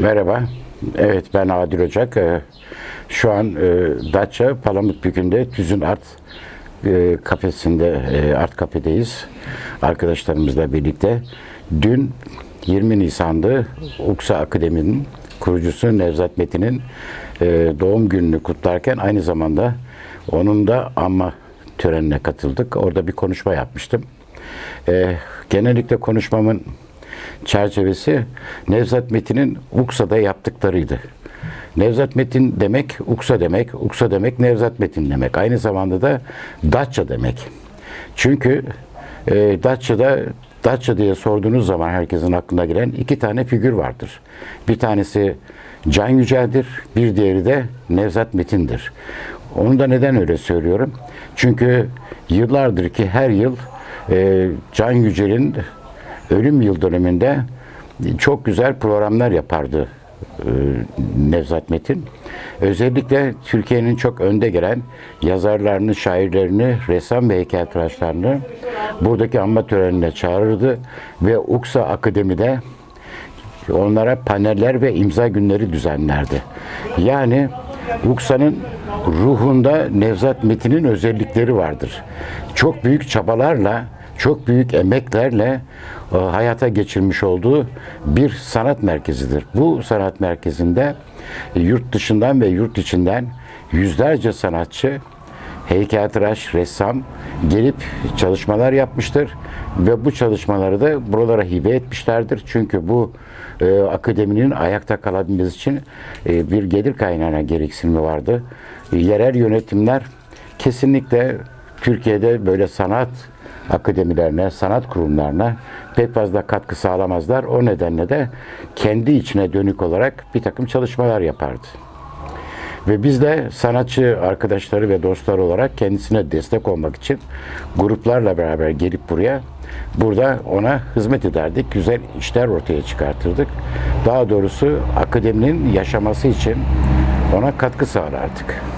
Merhaba. Evet ben Adil Ocak. Ee, Şu an e, Datça Palamutbükü'nde Tüzün Art e, kafesinde, e, Art kafedeyiz. Arkadaşlarımızla birlikte. Dün 20 Nisan'dı Uksa Akademi'nin kurucusu Nevzat Metin'in doğum gününü kutlarken aynı zamanda onun da anma törenine katıldık. Orada bir konuşma yapmıştım. Genellikle konuşmamın çerçevesi Nevzat Metin'in Uksa'da yaptıklarıydı. Nevzat Metin demek Uksa demek, Uksa demek Nevzat Metin demek. Aynı zamanda da Datça demek. Çünkü e, Datça'da Datça diye sorduğunuz zaman herkesin aklına gelen iki tane figür vardır. Bir tanesi Can Yücel'dir, bir diğeri de Nevzat Metin'dir. Onu da neden öyle söylüyorum? Çünkü yıllardır ki her yıl e, Can Yücel'in ölüm yıl döneminde çok güzel programlar yapardı e, Nevzat Metin. Özellikle Türkiye'nin çok önde gelen yazarlarını, şairlerini, ressam ve heykeltıraşlarını buradaki anma törenine çağırırdı ve Uksa Akademi'de onlara paneller ve imza günleri düzenlerdi. Yani Uksa'nın ruhunda Nevzat Metin'in özellikleri vardır. Çok büyük çabalarla, çok büyük emeklerle e, hayata geçirmiş olduğu bir sanat merkezidir. Bu sanat merkezinde e, yurt dışından ve yurt içinden yüzlerce sanatçı, heykeltıraş, ressam gelip çalışmalar yapmıştır ve bu çalışmaları da buralara hibe etmişlerdir. Çünkü bu e, akademinin ayakta kalabilmesi için e, bir gelir kaynağına gereksinimi vardı. E, yerel yönetimler kesinlikle Türkiye'de böyle sanat akademilerine, sanat kurumlarına pek fazla katkı sağlamazlar. O nedenle de kendi içine dönük olarak bir takım çalışmalar yapardı. Ve biz de sanatçı arkadaşları ve dostlar olarak kendisine destek olmak için gruplarla beraber gelip buraya burada ona hizmet ederdik. Güzel işler ortaya çıkartırdık. Daha doğrusu akademinin yaşaması için ona katkı sağlardık.